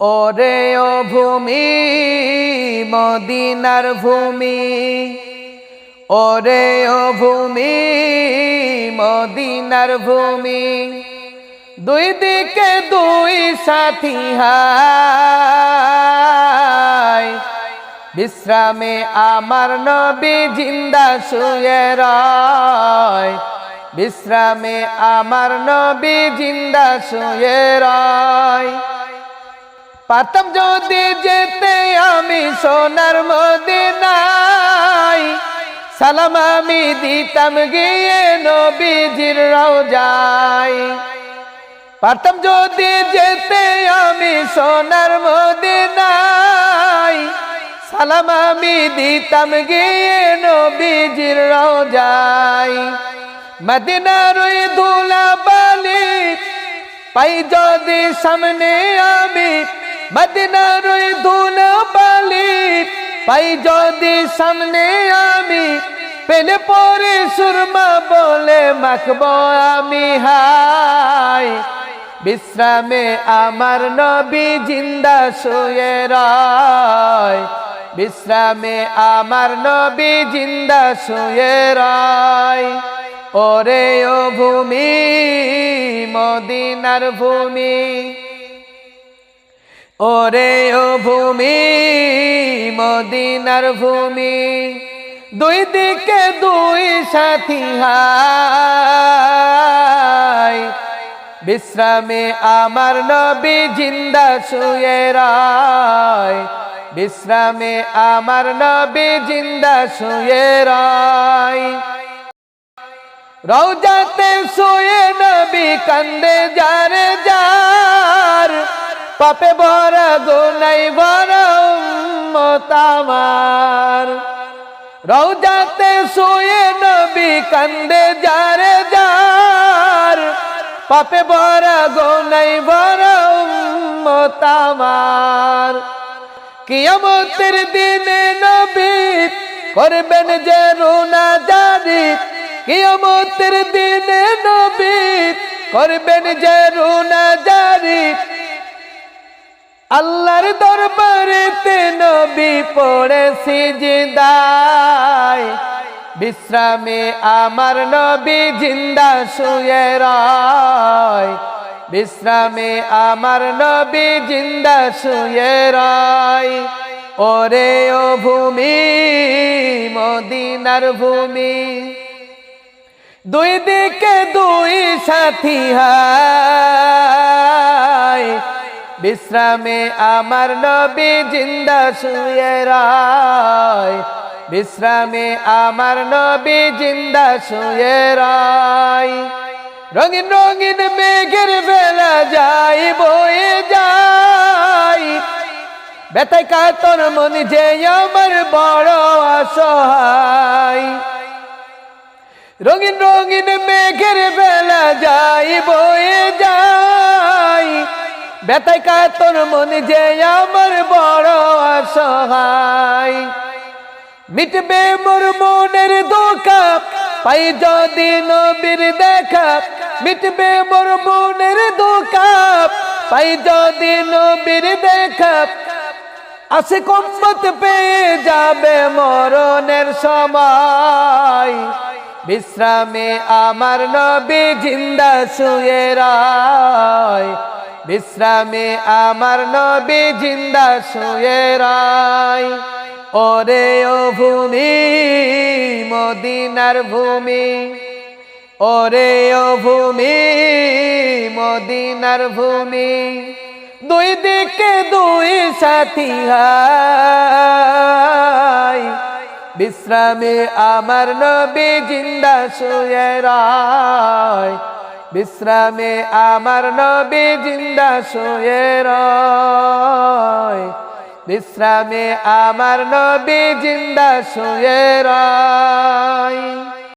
ওরে ও ভূমি, মদিনার ভূমি। ওরে ও ভূমি, মদিনার ভূমি। দুই দিকে দুই সাথী হায় বিশ্রামে আমার নবী জিন্দা শুয়ে রয়। বিশ্রামে আমার নবী জিন্দা শুয়ে রয়। পারতাম যদি যেতে আমি সোনার মদিনায়। সালাম আমি দিতাম গিয়ে নবীজির রওজায়। পারতাম যদি যেতে আমি সোনার মদিনায়। সালাম আমি দিতাম গিয়ে নবীজির রওজায়। মদিনার ওই ধুলা বালি পাই যদি সামনে আমি মদিনার ধুলা বালি পাই যদি সামনে আমি, পেলে পরে সুরমা বলে মাখব আমি, হাই। বিশ্রামে আমার নবী জিন্দা শুয়ে রয়। বিশ্রামে আমার নবী জিন্দা শুয়ে রয়। ওরে ও ভূমি, মদিনার ভূমি ওরে ও ভূমি, মদিনার ভূমি, দুই দিকে দুই সাথী হায় বিশ্রামে আমার নবী জিন্দা শুয়ে রায়। বিশ্রামে আমার নবী জিন্দা শুয়ে রায়। রৌজাতে শুয়ে নবী কান্দে যারে যার পাপে বড় গুনাই বড় মতামার রৌজাতে শুয়ে নবী কান্দে যারে যার। পাপে বড় গুনাই বড় মতামার কিয়ামতের দিনে নবী করবেন যে রুনা জারি। কিয়ামতের দিনে নবী করবেন যে রুনা আল্লাহর দরবারেতে নবী পড়ে সিজদায় বিশ্রামে আমার নবী জিন্দা শুয়ে রয়। বিশ্রামে আমার নবী জিন্দা শুয়ে রয়। ওরে ও ভূমি, মদিনার ভূমি। দুই দিকে দুই সাথী হায়। বিশ্রামে আমার নবী জিন্দা শুয়ে রায়। বিশ্রামে আমার নবী জিন্দা শুয়ে রায়। রঙিন রঙিন মেঘের বেলা যাই, বয়ে যাই। বেতাই কাতর মন যে আমার বড় অসহায়। রঙিন রঙিন মেঘের বেলা যাই, বয়ে যাই। বেতাই কাতর মন যে আমার বড় অসহায়। মিটবে মোর মনের দোকা পাই যদি নবীর দেখা। মিটবে মোর মনের দোকা পাই যদি নবীর দেখা। আসে কম্মত পেয়ে যাবে মরণের সময়। বিশ্রামে আমার নবী জিন্দা শুয়ে রায়। বিশ্রামে আমার নবী জিন্দা শুয়ে রায়। ওরে ও ভূমি, মদিনার ভূমি। ওরে ও ভূমি, মদিনার ভূমি। দুই দিকে দুই সাথী হায়। বিশ্রামে আমার নবী জিন্দা শুয়ে রায়। বিশ্রামে আমার নবী জিন্দা শুয়ে রায়। বিশ্রামে আমার নবী জিন্দা শুয়ে রায়।